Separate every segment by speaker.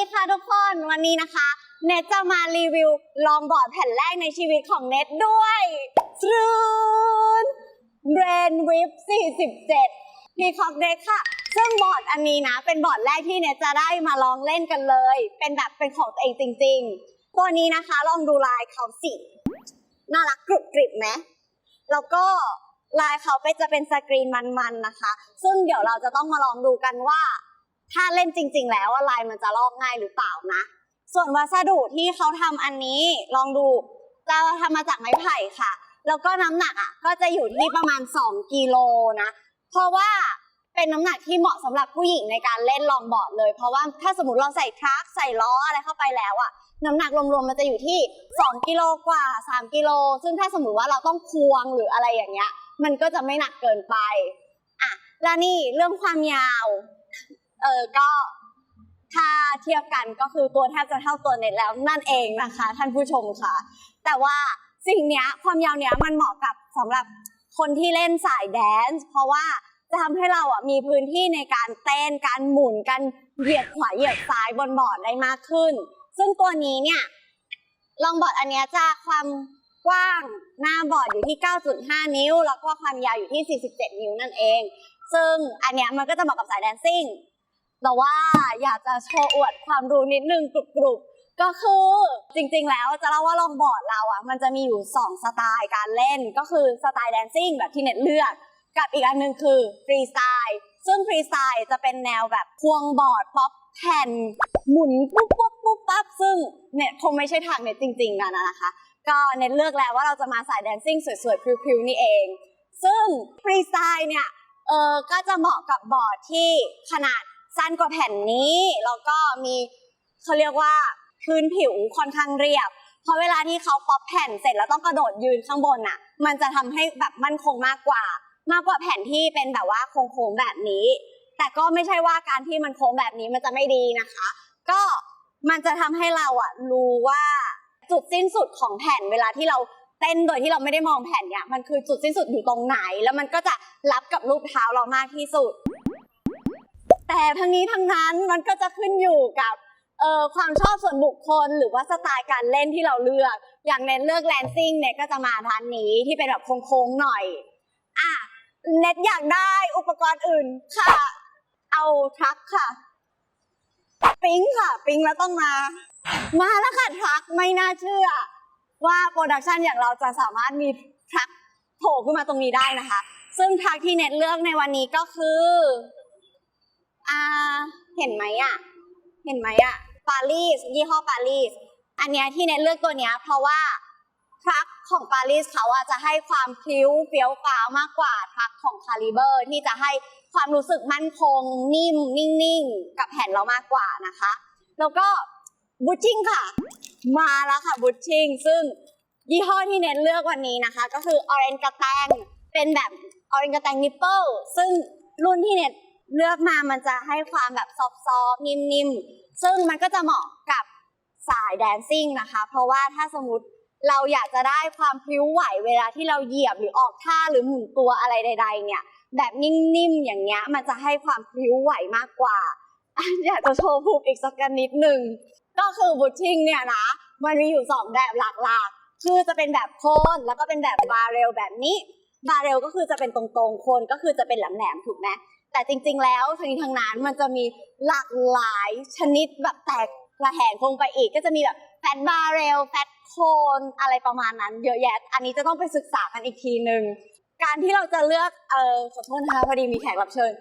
Speaker 1: ดีค่ะทุกคนวันนี้นะคะ เนทจะมารีวิวลองบอร์ดแผ่นแรกในชีวิตของเนทด้วยทรูนเบรนวิฟ47พีคอกเด็กค่ะ ซึ่งบอร์ดอันนี้นะ เป็นบอร์ดแรกที่เนทจะได้มาลองเล่นกันเลย เป็นแบบเป็นของตัวเองจริง ๆ ตัวนี้นะคะลองดูลายเขาสิ น่ารักกรุบกริบไหมแล้วก็ลายเขาไปจะเป็นสกรีนมันๆนะคะ ซึ่งเดี๋ยวเราจะต้องมาลองดูกันว่า ถ้าเล่นจริง ๆ แล้วว่าลายมันจะลอกง่ายหรือเปล่านะ ส่วนวัสดุที่เขาทำอันนี้ลองดูจะทำมาจากไม้ไผ่ค่ะ แล้วก็น้ำหนักอะก็จะอยู่ที่ประมาณ 2กิโลนะ เพราะว่าเป็นน้ำหนักที่เหมาะสำหรับผู้หญิงในการเล่นลองบอร์ดเลย เพราะว่าถ้าสมมติเราใส่ทรัคใส่ล้ออะไรเข้าไปแล้วอะน้ำหนักรวมๆมันจะอยู่ที่ 2 กิโลกว่า 3 กิโล ซึ่งถ้าสมมติว่าเราต้องควงหรืออะไรอย่างเงี้ย มันก็จะไม่หนักเกินไป อะ แล้วนี่เรื่องความยาว เออก็ถ้าเทียบกันก็คือตัวแทบจะเท่าตัวเน็ตแล้วนั่นเองนะคะ ท่านผู้ชมค่ะ แต่ว่าสิ่งเนี้ยความยาวเนี้ยมันเหมาะกับสำหรับคนที่เล่นสายแดนซ์เพราะว่าจะทำให้เราอะมีพื้นที่ในการเต้นการหมุนการเหยียดขวาเหยียดซ้ายบนบอร์ดได้มากขึ้น ซึ่งตัวนี้เนี่ยลองบอร์ดอันนี้จะความกว้างหน้าบอร์ดอยู่ที่ 9.5 นิ้ว แล้วก็ความยาวอยู่ที่ 47 นิ้วนั่นเอง ซึ่งอันเนี้ยมันก็จะเหมาะกับสายแดนซิ่ง แต่ว่าอยากจะโชว์อวดความรู้นิดนึงกรุบๆก็คือจริงๆ แล้วจะเล่าว่าลองบอร์ดเราอะ มันจะมีอยู่ 2 สไตล์การเล่นก็คือสไตล์แดนซิ่งแบบที่เน็ตเลือก กับอีกอันหนึงคือฟรีสไตล์ซึ่งฟรีสไตล์จะเป็นแนวแบบควงบอร์ดป๊อปแผ่นหมุนปุ๊บปุ๊บปุ๊บปั๊บซึ่งเน็ตคงไม่ใช่ทางเน็ตจริงๆกันนะคะ ก็เน็ตเลือกแล้วว่าเราจะมาสายแดนซิ่งสวยๆพริ้วๆนี่เอง ซึ่งฟรีสไตล์เนี่ยเออก็จะเหมาะกับบอร์ดที่ขนาด สั้นกว่าแผ่นนี้แล้วก็มีเขาเรียกว่าพื้นผิวค่อนข้างเรียบเพราะเวลาที่เขาป๊อปแผ่นเสร็จแล้วต้องกระโดดยืนข้างบนน่ะ มันจะทำให้แบบมั่นคงมากกว่า มากกว่าแผ่นที่เป็นแบบว่าโค้งๆแบบนี้ แต่ก็ไม่ใช่ว่าการที่มันโค้งแบบนี้มันจะไม่ดีนะคะ ก็มันจะทำให้เราอะรู้ว่าจุดสิ้นสุดของแผ่นเวลาที่เราเต้นโดยที่เราไม่ได้มองแผ่นเนี่ยมันคือจุดสิ้นสุดอยู่ตรงไหน แล้วมันก็จะรับกับรูปเท้าเรามากที่สุด แต่ทั้งนี้ทั้งนั้นมันก็จะขึ้นอยู่กับความชอบส่วนบุคคล หรือว่าสไตล์การเล่นที่เราเลือก อย่างเน็ตเลือกแลนซิ่งเนี่ยก็จะมาทานนี้ที่เป็นแบบโค้งๆหน่อยอะเน็ตอยากได้อุปกรณ์อื่นค่ะ เอาทรัคค่ะ ปิ๊งค่ะ ปิ๊งแล้วต้องมา มาแล้วค่ะทรัคไม่น่าเชื่อ ว่าโปรดักชันอย่างเราจะสามารถมีทรัคโผล่ขึ้นมาตรงนี้ได้นะคะ ซึ่งทรัคที่เน็ตเลือกในวันนี้ก็คือ อ่าเห็นไหมอะ เห็นไหมอะปารีสยี่ห้อปารีส อันเนี้ยที่เน็ตเลือกตัวเนี้ยเพราะว่าทรัคของปารีสเขาอะจะให้ความพลิ้วเฟี้ยวฟ้าวมากกว่าทรัคของคาลิเบอร์ ที่จะให้ความรู้สึกมั่นคง นิ่ม นิ่งๆ กับแผ่นเรามากกว่านะคะ แล้วก็บูชิ่งค่ะ มาแล้วค่ะบูชิ่งซึ่งยี่ห้อที่เน็ตเลือกวันนี้นะคะ ก็คือออเรนกระแตงเป็นแบบออเรนกระแตงนิปเปิลซึ่งรุ่นที่เน็ต เลือกมามันจะให้ความแบบซอฟๆนิ่มๆ ซึ่งมันก็จะเหมาะกับสายแดนซิ่งนะคะ เพราะว่าถ้าสมมติเราอยากจะได้ความพลิ้วไหวเวลาที่เราเหยียบหรือออกท่าหรือหมุนตัวอะไรใด ๆ เนี่ย แบบนิ่มๆอย่างเงี้ยมันจะให้ความพลิ้วไหวมากกว่าอะอยากจะโชว์ภูมิอีกสักกันนิดหนึ่งก็คือบูทชิ่งเนี่ยนะมันมีอยู่สองแบบหลักๆ คือจะเป็นแบบโคนแล้วก็เป็นแบบบาเรลแบบนี้บาเรลก็คือจะเป็นตรงๆ โคนก็คือจะเป็นแหลมๆถูกไหม แต่จริง ๆ แล้วทั้งนี้ทั้งนั้นมันจะมีหลากหลายชนิดแบบแตกระแหงคงไปอีก ก็จะมีแบบแฟตบาร์เรลแฟตโคนอะไรประมาณนั้น เยอะแยะ อันนี้จะต้องไปศึกษากันอีกทีหนึ่งการที่เราจะเลือกเออขอโทษนะคะพอดีมีแขกรับเชิญ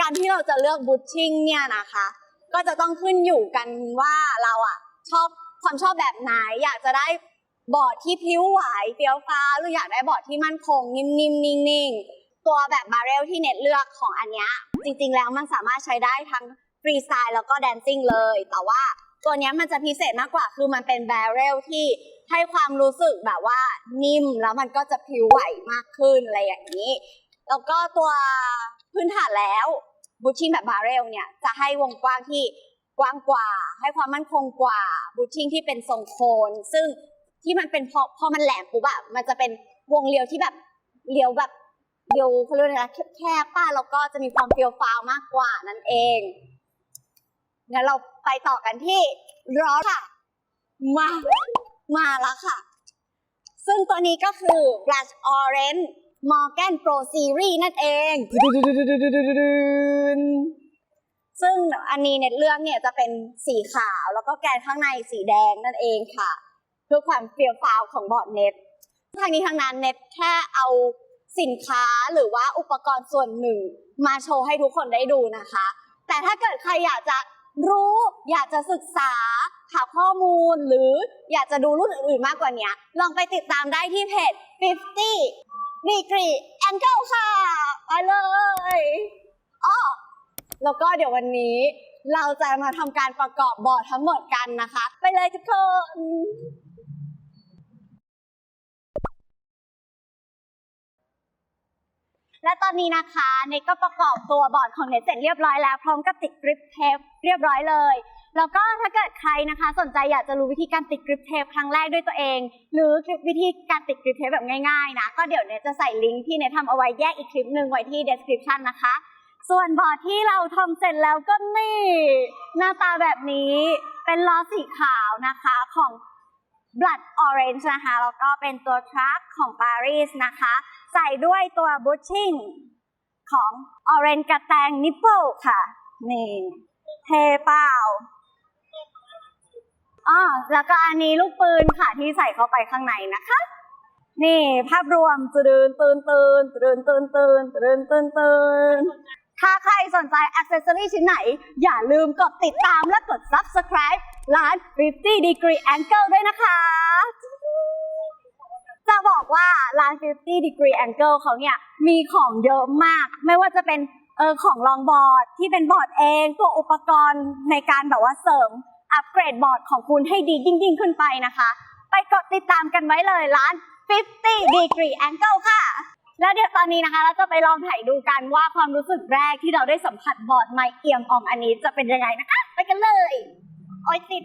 Speaker 1: การที่เราจะเลือกบูทชิ่งเนี่ยนะคะ ก็จะต้องขึ้นอยู่กันว่าเราอะชอบความชอบแบบไหนอยากจะได้บอร์ดที่พลิ้วไหวเฟี้ยวฟ้าหรืออยากได้บอร์ดที่มั่นคง นิ่มๆนิ่งๆ ตัวแบบบาเรลที่เน็ตเลือกของอันเนี้ยจริงๆแล้วมันสามารถใช้ได้ทั้งฟรีสไตล์แล้วก็แดนซิ่งเลย แต่ว่าตัวนี้มันจะพิเศษมากกว่าคือมันเป็นบาเรลที่ให้ความรู้สึกแบบว่านิ่มแล้วมันก็จะพิวไหวมากขึ้นอะไรอย่างนี้ แล้วก็ตัวพื้นฐานแล้วบูชิ่งแบบบาเรลเนี่ยจะให้วงกว้างที่กว้างกว่า ให้ความมั่นคงกว่าบูชิ่งที่เป็นทรงโคนซึ่งที่มันเป็นพอพอมันแหลมปุ๊บอะมันจะเป็นวงเลี้ยวที่แบบเลี้ยวแบบ เลี้ยวเขาเรียกว่อะไรนะแคบๆป้าแล้วก็จะมีความเฟียวฟ้าวมากกว่านั่นเองงั้นเราไปต่อกันที่ร้อนค่ะ มา มาแล้วค่ะ ซึ่งตัวนี้ก็คือ Blush Orange Morgan Pro Series นั่นเอง ซึ่งอันนี้เน็ตเลือกเนี่ยจะเป็นสีขาวแล้วก็แกนข้างในสีแดงนั่นเองค่ะ เพื่อความเปรียวฟาวของบอร์ดเน็ตทางนี้ทางนั้นเน็ตแค่เอา สินค้าหรือว่าอุปกรณ์ส่วนหนึ่ง มาโชว์ให้ทุกคนได้ดูนะคะ แต่ถ้าเกิดใครอยากจะรู้อยากจะศึกษาหาข้อมูลหรืออยากจะดูรุ่นอื่นๆมากกว่านี้ลองไปติดตามได้ที่เพจ 50 Degree Angle ค่ะไปเลยอ้อแล้วก็เดี๋ยววันนี้เราจะมาทำการประกอบบอร์ดทั้งหมดกันนะคะ ไปเลยทุกคน และตอนนี้นะคะเนทก็ประกอบตัวบอร์ดของเนทเสร็จเรียบร้อยแล้ว พร้อมกับติดกริปเทปเรียบร้อยเลย แล้วก็ถ้าเกิดใครนะคะ สนใจอยากจะรู้วิธีการติดกริปเทปครั้งแรกด้วยตัวเอง หรือวิธีการติดกริปเทปแบบง่ายๆนะก็เดี๋ยวเนทจะใส่ลิงก์ที่เนททำเอาไว้แยกอีกคลิปหนึ่งไว้ที่ description นะคะ ส่วนบอร์ดที่เราทำเสร็จแล้วก็นี่ หน้าตาแบบนี้เป็นล้อสีขาวนะคะของ Blood Orange นะคะแล้วก็เป็นตัวทรัคของ Paris นะคะ ใส่ด้วยตัว Bushing ของ Orange กระแตง Nipple ค่ะ นี่เทเปล่าอ๋อแล้วก็อันนี้ลูกปืนค่ะที่ใส่เข้าไปข้างในนะคะ นี่ภาพรวมตื่นตื่นตื่นตื่นตื่นตื่นตื่นตื่นตื่นถ้าใครสนใจอ c เซสซอรี่ชิ้นไหน อย่าลืมกดติดตามและกด subscribe ร้าน 50 degree angle ด้วยนะคะ จะบอกว่าร้าน 50 degree angle เขาเนี่ยมีของเยอะมาก ไม่ว่าจะเป็นเออของรองบอร์ดที่เป็นบอร์ดเองตัวอุปกรณ์ในการแบบว่าเสริมอัปเกรดบอร์ดของคุณให้ดียิ่งยิ่งขึ้นไปนะคะ ไปกดติดตามกันไว้เลยร้าน 50 degree angle ค่ะ แล้วเดี๋ยวตอนนี้นะคะ เราจะไปลองถ่ายดูกันว่าความรู้สึกแรกที่เราได้สัมผัสบอร์ดไมเอี่ยมอองอันนี้จะเป็นยังไงนะคะ ไปกันเลย โอ้ยติด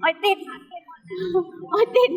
Speaker 1: โอ้ยติด โอ้ยติด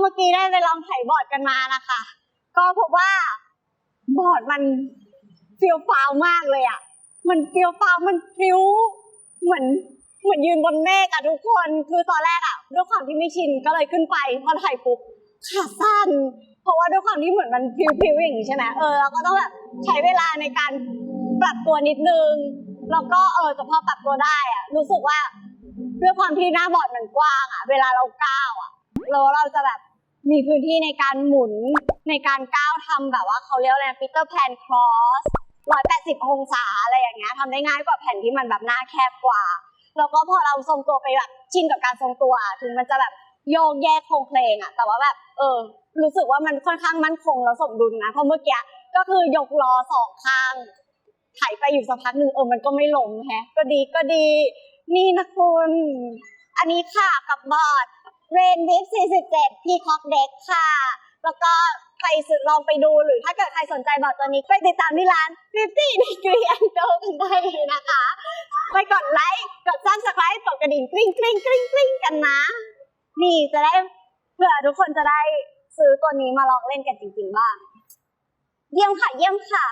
Speaker 1: เมื่อกี้ได้ไปลองไถบอร์ดกันมานะคะ ก็พบว่าบอร์ดมันเฟียวฟ้าวมากเลยอะ มันเฟียวฟ้าวมันพิ้วเหมือนเหมือนยืนบนเมฆอะทุกคน คือตอนแรกอะด้วยความที่ไม่ชินก็เลยขึ้นไปพอถ่ายปุ๊บขาสั้น เพราะว่าด้วยความที่เหมือนมันพริ้วๆอย่างนี้ใช่ไหมเออเราก็ต้องแบบใช้เวลาในการปรับตัวนิดนึง แล้วก็เออแต่พอปรับตัวได้อะรู้สึกว่าด้วยความที่หน้าบอร์ดมันกว้างอะเวลาเราก้าวอะแล้วเราจะแบบ มีพื้นที่ในการหมุนในการก้าวทำแบบว่าเขาเรียกอะไรปีเตอร์แพนครอสร้อยแปดสิบองศาอะไรอย่างเงี้ยทำได้ง่ายกว่าแผ่นที่มันแบบหน้าแคบกว่า แล้วก็พอเราทรงตัวไปแบบชินกับการทรงตัว ถึงมันจะแบบโยกแยกโครงเพลงอะแต่ว่าแบบเออ รู้สึกว่ามันค่อนข้างมั่นคงแล้วสมดุลนะ เพราะเมื่อกี้ก็คือยกล้อสองข้างไถไปอยู่สักพักหนึ่งเออมันก็ไม่ล้มแฮะ ก็ดีก็ดี นี่นะคุณ อันนี้ค่ะกับบอด เร์ด Rain w i p 47 Peacock Deck ค่ะ แล้วก็ใครลองไปดูหรือถ้าเกิดใครสนใจบอร์ดตัวนี้ไปติดตามที่ร้าน 50 Degree Angle กันได้เลยนะคะ ไปกดไลค์ กดซับสไครต์กดกระดิ่งกริ๊งกริ๊งกริ๊งกริ๊งกันนะ นี่จะได้เผื่อทุกคนจะได้ซื้อตัวนี้มาลองเล่นกันจริงๆบ้าง เยี่ยมค่ะ เยี่ยมค่ะ